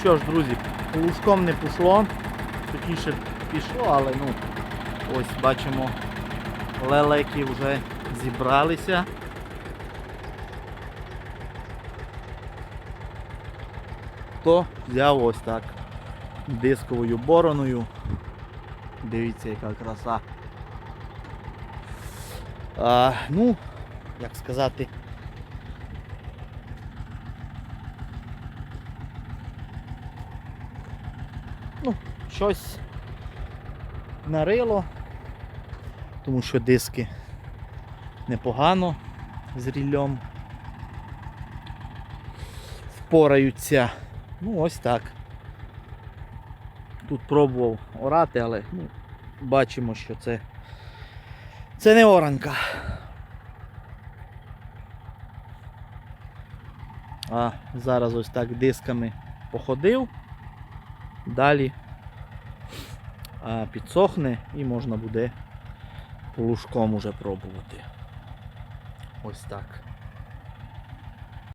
що ж, друзі, лужком не пішло, точніше пішло, але ну, ось бачимо, лелеки вже зібралися. То взяв ось так дисковою бороною. Дивіться, яка краса. А, ну, як сказати. Ну, щось нарило, тому що диски непогано з ріллем впораються. Ну, ось так. Тут пробував орати, але ну, бачимо, що це, це не оранка. А зараз ось так дисками походив. Далі підсохне і можна буде лужком уже пробувати. Ось так.